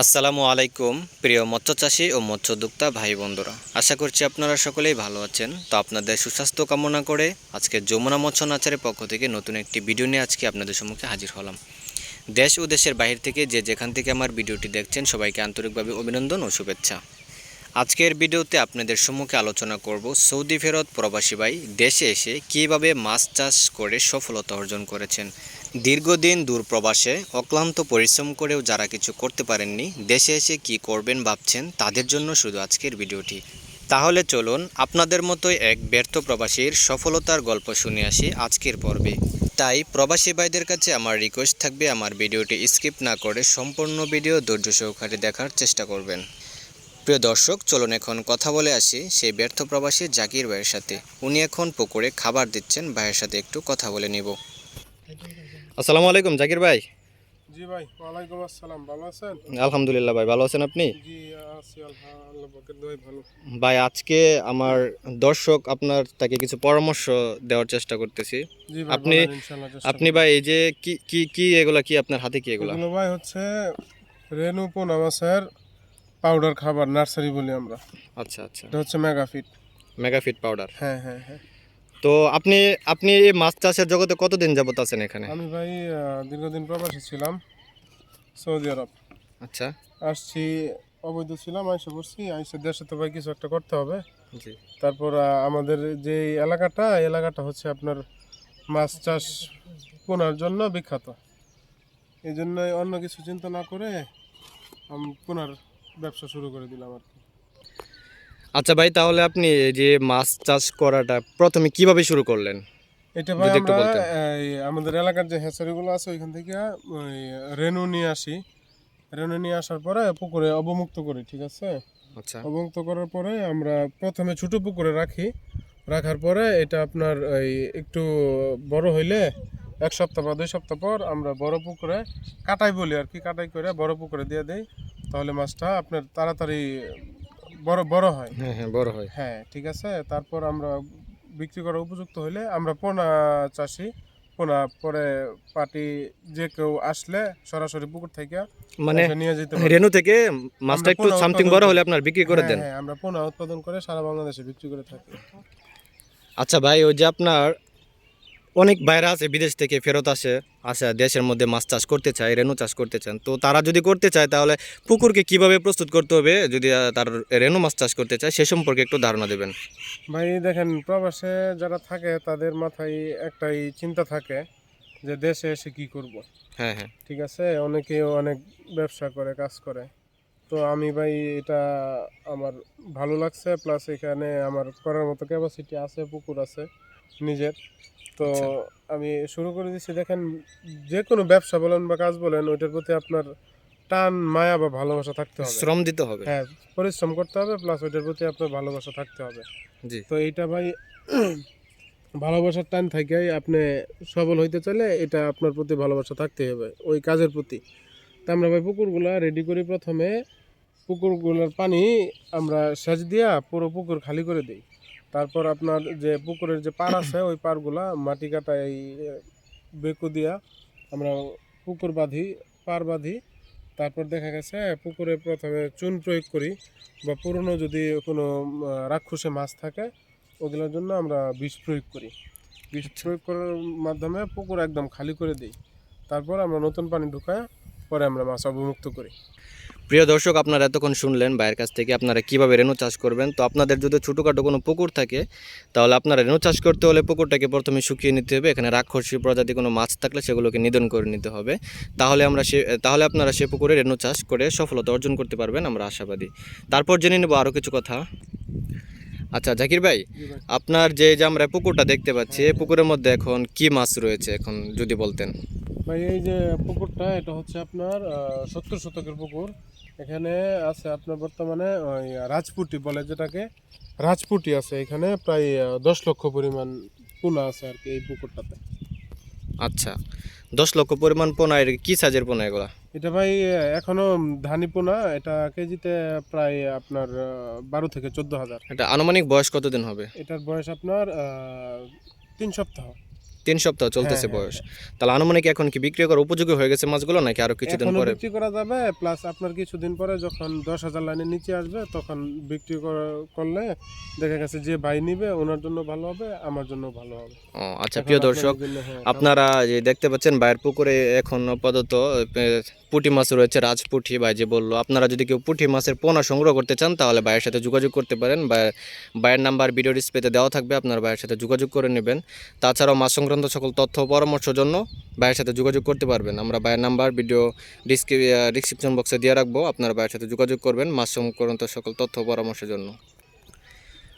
আসসালামু আলাইকুম, প্রিয় মৎস্যচাষী ও মৎস্যোদ্যোক্তা ভাই বন্ধুরা আশা করছি আপনারা সকলেই ভালো আছেন। তো আপনাদের সুস্বাস্থ্য কামনা করে আজকে যমুনা মৎস্য নাচারের পক্ষ থেকে নতুন একটি ভিডিও নিয়ে আজকে আপনাদের সম্মুখে হাজির হলাম। দেশ ও দেশের বাহির থেকে যে যেখান থেকে আমার ভিডিওটি দেখছেন, সবাইকে আন্তরিকভাবে অভিনন্দন ও শুভেচ্ছা। আজকের ভিডিওতে আপনাদের সম্মুখে আলোচনা করব সৌদি ফেরত প্রবাসী ভাই দেশে এসে কীভাবে মাছ চাষ করে সফলতা অর্জন করেছেন। দীর্ঘদিন দূর প্রবাসে অক্লান্ত পরিশ্রম করেও যারা কিছু করতে পারেননি, দেশে এসে কি করবেন ভাবছেন তাদের জন্য শুধু আজকের ভিডিওটি। তাহলে চলুন আপনাদের মতোই এক ব্যর্থ প্রবাসীর সফলতার গল্প শুনে আসি আজকের পর্বে। তাই প্রবাসী ভাইদের কাছে আমার রিকোয়েস্ট থাকবে আমার ভিডিওটি স্কিপ না করে সম্পূর্ণ ভিডিও ধৈর্য সহকারে দেখার চেষ্টা করবেন। প্রিয় দর্শক চলুন এখন কথা বলে আসি সেই ব্যর্থ প্রবাসী জাকির ভাইয়ের সাথে। উনি এখন পুকুরে খাবার দিচ্ছেন ভাইয়ের সাথে একটু কথা বলে নিব। আসসালামু আলাইকুম জাকির ভাই। জি ভাই ওয়ালাইকুম আসসালাম ভালো আছেন? আলহামদুলিল্লাহ ভাই ভালো আছেন আপনি? জি আছি আলহা- আল্লাহ পাকের দোয়ায় ভালো। ভাই আজকে আমার দর্শক আপনার তাকে কিছু পরামর্শ দেওয়ার চেষ্টা করতেছি। আপনি- আপনি ভাই এই যে কি কি কি এগুলা কি আপনার হাতে কি এগুলা? ভাই হচ্ছে রেনু পোনা মাছের পাউডার খাবার নার্সারি বলি আমরা। আচ্ছা আচ্ছা। এটা হচ্ছে মেগাফিট মেগাফিট পাউডার হ্যাঁ হ্যাঁ হ্যাঁ। তো আপনি আপনি এই মাছ চাষের জগতে কতদিন যাবত আছেন এখানে? আমি ভাই দীর্ঘদিন প্রবাসী ছিলাম সৌদি আরব। আচ্ছা। আসছি অবৈধ ছিলাম আইসে করছি আইসে দেশে তো ভাই কিছু একটা করতে হবে। জি। তারপর আমাদের যে এলাকাটা এই এলাকাটা হচ্ছে আপনার মাছ চাষ পোনার জন্য বিখ্যাত। এই জন্য অন্য কিছু চিন্তা না করে পোনার ব্যবসা শুরু করে দিলাম আর কি। আচ্ছা ভাই তাহলে আপনি এই যে মাছ চাষ করাটা প্রথমে কীভাবে শুরু করলেন? এটা ভাই আমরা আমাদের এলাকার যে হ্যাচারিগুলো আছে ওইখান থেকে ওই রেনু নিয়ে আসি। রেনু নিয়ে আসার পরে পুকুরে অবমুক্ত করি ঠিক আছে? আচ্ছা। অবমুক্ত করার পরে আমরা প্রথমে ছোট পুকুরে রাখি। রাখার পরে এটা আপনার ওই একটু বড় হইলে এক সপ্তাহ বা দুই সপ্তাহ পর আমরা বড় পুকুরে কাটাই বলি আর কি কাটাই করে বড় পুকুরে দিয়ে দেই। তাহলে মাছটা আপনার তাড়াতাড়ি বড় বড় হয়। হ্যাঁ হ্যাঁ বড় হয়। হ্যাঁ ঠিক আছে? তারপর আমরা বিক্রি করার উপযুক্ত হইলে আমরা পোনা চাষি পোনা পরে পাটি যে কেউ আসলে সরাসরি পুকুর থেকে মানে নিয়ে যেতে পারে রেনু থেকে মাছটা একটু সামথিং বড় হলে আপনার বিক্রি করে হ্যাঁ, দেন। হ্যাঁ, আমরা পোনা উৎপাদন করে সারা বাংলাদেশে বিক্রি করে থাকি। আচ্ছা ভাই ওই যে আপনার অনেক বাইরে আছে বিদেশ থেকে ফেরত আসে আসে দেশের মধ্যে মাছ চাষ করতে চায় রেনু চাষ করতে চান তো তারা যদি করতে চায় তাহলে পুকুরকে কীভাবে প্রস্তুত করতে হবে? যদি তার রেনু মাছ চাষ করতে চায় সে সম্পর্কে একটু ধারণা দেবেন। ভাই দেখেন প্রবাসে যারা থাকে তাদের মাথায় একটাই চিন্তা থাকে যে দেশে এসে কি করব। হ্যাঁ হ্যাঁ। ঠিক আছে? অনেকে অনেক ব্যবসা করে কাজ করে। তো আমি ভাই এটা আমার ভালো লাগছে প্লাস এখানে আমার করার মতো ক্যাপাসিটি আছে পুকুর আছে নিজের। তো আচ্ছা। আমি শুরু করে দিচ্ছি দেখেন যে কোনো ব্যবসা বলেন বা কাজ বলেন ওইটার প্রতি আপনার টান মায়া বা ভালোবাসা থাকতে হবে। শ্রম দিতে হবে। হ্যাঁ পরিশ্রম করতে হবে প্লাস ওইটার প্রতি আপনার ভালোবাসা থাকতে হবে। জি। তো এইটা ভাই ভালোবাসার টান থেকে আপনি সবল হইতে চাইলে এটা আপনার প্রতি ভালোবাসা থাকতে হবে ওই কাজের প্রতি। তা আমরা ভাই পুকুরগুলা রেডি করি প্রথমে। পুকুরগুলোর পানি আমরা সেচ দিয়া পুরো পুকুর খালি করে দিই। তারপর আপনার যে পুকুরের যে পার আছে ওই পারগুলা মাটি কাটা এই বেকু দিয়া আমরা পুকুর বাঁধি পার বাঁধি। তারপর দেখা গেছে পুকুরে প্রথমে চুন প্রয়োগ করি বা পুরনো যদি কোনো রাক্ষসে মাছ থাকে ওগুলোর জন্য আমরা বিষ প্রয়োগ করি। বিষ প্রয়োগ করার মাধ্যমে পুকুর একদম খালি করে দিই। তারপর আমরা নতুন পানি ঢুকায় পরে আমরা মাছ অবমুক্ত করি। প্রিয় দর্শক, আপনারা এতক্ষণ শুনলেন ভাইয়ের কাছ থেকে আপনারা কীভাবে রেনু চাষ করবেন। তো আপনাদের যদি ছোটোখাটো কোনো পুকুর থাকে, তাহলে আপনারা রেনু চাষ করতে হলে পুকুরটাকে প্রথমে শুকিয়ে নিতে হবে। এখানে রাক্ষসী প্রজাতি কোনো মাছ থাকলে সেগুলোকে নিধন করে নিতে হবে। তাহলে আমরা সে, তাহলে আপনারা সে পুকুরে রেনু চাষ করে সফলতা অর্জন করতে পারবেন আমরা আশাবাদী। তারপর জেনে নেব আরও কিছু কথা। আচ্ছা জাকির ভাই। আপনার যে যে আমরা পুকুরটা দেখতে পাচ্ছি, এই পুকুরের মধ্যে এখন কি মাছ রয়েছে এখন, যদি বলতেন? ভাই, এই যে পুকুরটা, এটা হচ্ছে আপনার সত্তর শতকের পুকুর। এখানে আছে আপনার বর্তমানে ওই রাজপুটি বলে যেটাকে। রাজপুটি আছে এখানে প্রায় দশ লক্ষ পরিমাণ পোনা আছে আর কি এই পুকুরটাতে। আচ্ছা দশ লক্ষ পরিমাণ পোনা এর কি সাইজের পোনা এগুলা? এটা ভাই এখনও ধানি পোনা এটা কেজিতে প্রায় আপনার বারো থেকে চোদ্দ হাজার। এটা আনুমানিক বয়স কতদিন হবে? এটার বয়স আপনার তিন সপ্তাহ। তিন সপ্তাহ চলতেছে হ্যাঁ, বয়স। তাহলে আনুমানিক এখন কি বিক্রি করার উপযোগী হয়ে গেছে মাছগুলো নাকি আরও কিছুদিন পরে? বিক্রি করা যাবে প্লাস আপনার কিছুদিন পরে যখন দশ হাজার লাইনের নিচে আসবে তখন বিক্রি করলে দেখা গেছে যে ভাই নিবে ওনার জন্য ভালো হবে আমার জন্য ভালো হবে। ও আচ্ছা প্রিয় দর্শক হ্যাঁ, আপনারা যে দেখতে পাচ্ছেন বাইরের পুকুরে এখন আপাতত পুঁটি মাছ রয়েছে রাজপুঁটি ভাই যে বলল আপনারা যদি কেউ পুঁটি মাছের পোনা সংগ্রহ করতে চান তাহলে ভাইয়ের সাথে যোগাযোগ করতে পারেন। বা ভাইয়ের নাম্বার ভিডিও ডিসপ্লেতে দেওয়া থাকবে আপনার ভাইয়ের সাথে যোগাযোগ করে নেবেন। তাছাড়াও মাছ সংক্রান্ত সকল তথ্য পরামর্শের জন্য ভাইয়ের সাথে যোগাযোগ করতে পারবেন। আমরা ভাইয়ের নাম্বার ভিডিও ডিসক্রিপশন বক্সে দিয়ে রাখব। আপনার ভাইয়ের সাথে যোগাযোগ করবেন মাছ সংক্রান্ত সকল তথ্য পরামর্শের জন্য।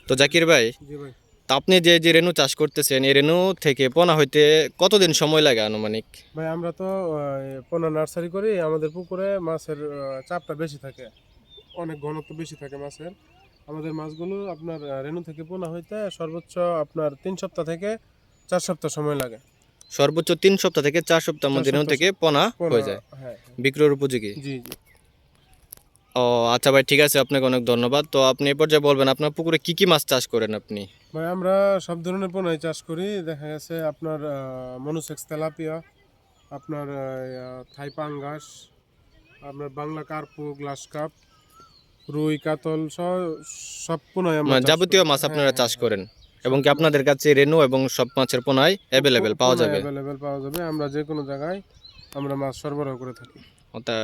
তো জাকির ভাই ভাই। তা আপনি যে যে রেনু চাষ করতেছেন এই রেনু থেকে পোনা হইতে কতদিন সময় লাগে আনুমানিক? ভাই আমরা তো পোনা নার্সারি করি। আমাদের পুকুরে মাছের চাপটা বেশি থাকে। অনেক ঘনত্ব বেশি থাকে মাছের। আমাদের মাছগুলো আপনার রেনু থেকে পোনা হইতে সর্বোচ্চ আপনার তিন সপ্তাহ থেকে চার সপ্তাহ সময় লাগে। সর্বোচ্চ তিন সপ্তাহ থেকে চার সপ্তাহ মধ্যে থেকে পোনা হয়ে যায়। হ্যাঁ বিক্রয়ের উপযোগী। জি জি। ও আচ্ছা ভাই ঠিক আছে আপনাকে অনেক ধন্যবাদ। তো আপনি এ পর্যায়ে বলবেন আপনার পুকুরে কি কি মাছ চাষ করেন আপনি? ভাই আমরা সব ধরনের পোনাই চাষ করি। দেখা গেছে আপনার মনুসেক্স তেলাপিয়া আপনার থাই পাঙ্গাস আপনার বাংলা কার্পু গ্লাস কাপ রুই কাতল সব সব পোনাই আমরা মানে যাবতীয় মাছ আপনারা হ্যাঁ, চাষ হ্যাঁ, করেন? এবং কি আপনাদের কাছে রেনু এবং সব মাছের পোনাই অ্যাভেলেবেল পাওয়া যাবে? অ্যাভেলেবেল পাওয়া যাবে। আমরা যে কোনো জায়গায় আমরা মাছ সরবরাহ করে থাকি। তা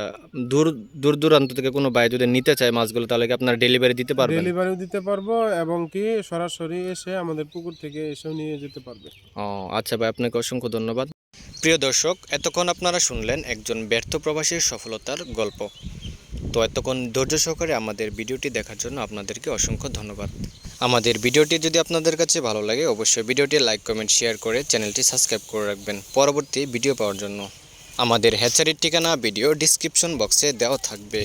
দূর দূর দূরান্ত থেকে কোনো ভাই যদি নিতে চায় মাছগুলো তাহলে কি আপনারা ডেলিভারি দিতে পারবেন? ডেলিভারিও দিতে পারব এবং কি সরাসরি এসে আমাদের পুকুর থেকে এসেও নিয়ে যেতে পারবে। ও আচ্ছা ভাই আপনাকে অসংখ্য ধন্যবাদ। প্রিয় দর্শক এতক্ষণ আপনারা শুনলেন একজন ব্যর্থ প্রবাসীর সফলতার গল্প। তো এতক্ষণ ধৈর্য সহকারে আমাদের ভিডিওটি দেখার জন্য আপনাদেরকে অসংখ্য ধন্যবাদ। আমাদের ভিডিওটি যদি আপনাদের কাছে ভালো লাগে, অবশ্যই ভিডিওটি লাইক, কমেন্ট, শেয়ার করে চ্যানেলটি সাবস্ক্রাইব করে রাখবেন। পরবর্তী ভিডিও পাওয়ার জন্য আমাদের হ্যাচারির ঠিকানা ভিডিও ডিসক্রিপশন বক্সে দেওয়া থাকবে।